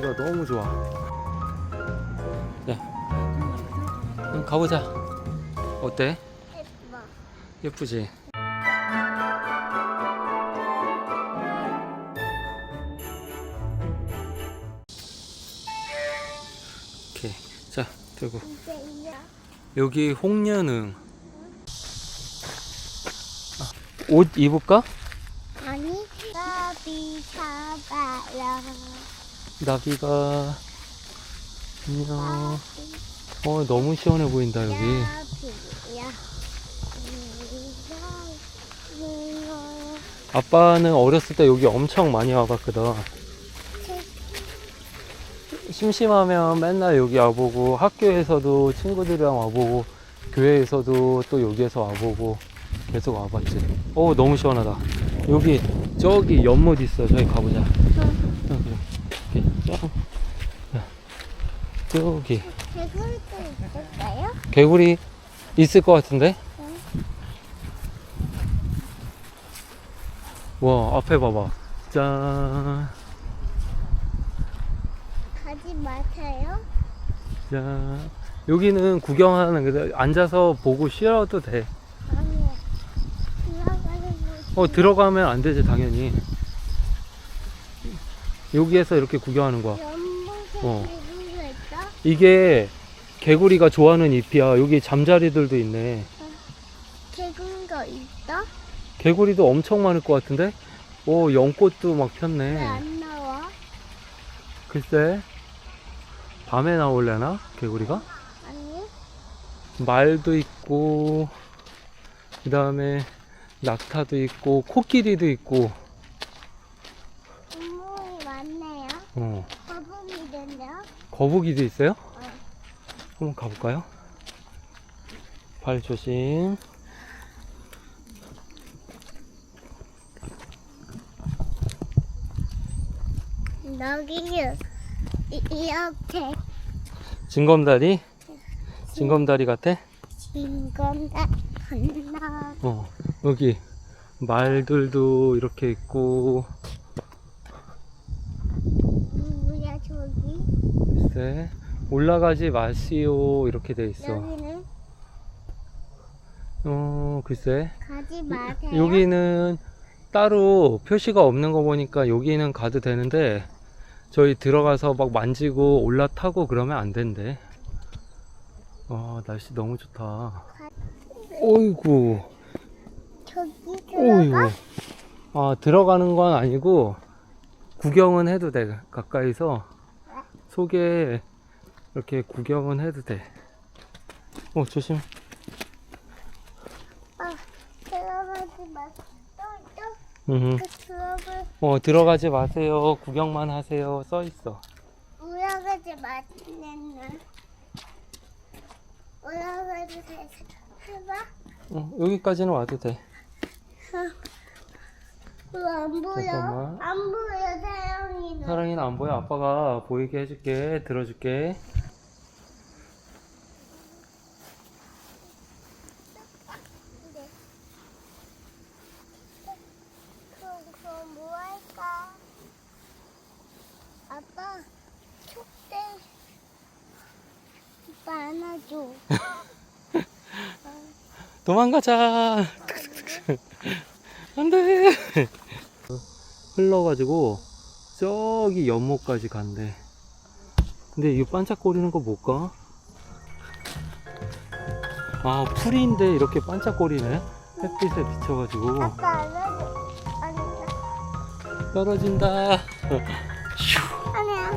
날씨가 너무 좋아. 자, 응, 가보자. 어때? 예뻐. 예쁘지? 오케이. 자, 들고. 여기 홍련응. 아, 옷 입을까? 아니 나비 잡아라. 나비가 안녕. 어 너무 시원해 보인다 여기. 아빠는 어렸을 때 여기 엄청 많이 와봤거든. 심심하면 맨날 여기 와보고 학교에서도 친구들이랑 와보고 교회에서도 또 여기에서 와보고 계속 와봤지. 어 너무 시원하다. 여기 저기 연못 있어. 저기 가보자. 쭉. 자, 저기 개구리도 있을까요? 개구리 있을 것 같은데? 와 앞에 봐봐. 짠. 가지 마세요. 자, 여기는 구경하는 거 앉아서 보고 쉬어도 돼. 아니요. 들어가는 거. 어 들어가면 안 되지 당연히. 여기에서 이렇게 구경하는 거야. 어. 개구리가? 이게 개구리가 좋아하는 잎이야. 여기 잠자리들도 있네. 개구리가 있어? 개구리도 엄청 많을 것 같은데? 오 연꽃도 막 왜 폈네. 안 나와? 글쎄 밤에 나올려나 개구리가? 아니. 말도 있고 그 다음에 낙타도 있고 코끼리도 있고 동물이 많네요. 어. 거북이 된대요. 거북이도 있어요? 어. 한번 가볼까요? 발 조심. 여기는 이- 이렇게 징검다리? 징검다리 같아? 진검다 하나 어. 여기 말들도 이렇게 있고 누구야 저기? 글쎄 올라가지 마시오 이렇게 돼 있어. 여기는 어 글쎄 가지 마세요. 여기는 따로 표시가 없는 거 보니까 여기는 가도 되는데 저희 들어가서 막 만지고 올라타고 그러면 안 된대. 와 날씨 너무 좋다. 어이구, 저기 어이구. 들어가? 아 들어가는 건 아니고 구경은 해도 돼 가까이서 속에 이렇게 구경은 해도 돼. 어 조심. 아, 들어가지 마. 또, 음. 또, 그 들어가, 어 들어가지 마세요. 구경만 하세요. 써 있어. 올라가지 마시는 올라가지 마. 해봐. 어, 여기까지는 와도 돼. 그 거안 보여? 잠깐만. 안 보여, 사랑이는. 사랑이는 안 보여. 아빠가 보이게 해줄게. 들어줄게. 네. 그럼, 그럼 뭐 할까? 아빠, 촉대. 오빠 안아줘. 도망가자. 안 돼. 흘러가지고 저기 연못까지 간대. 근데 이 반짝거리는 거 뭘까? 아, 풀인데 이렇게 반짝거리네. 햇빛에 비춰가지고. 아빠. 떨어진다. 슈. 아니야.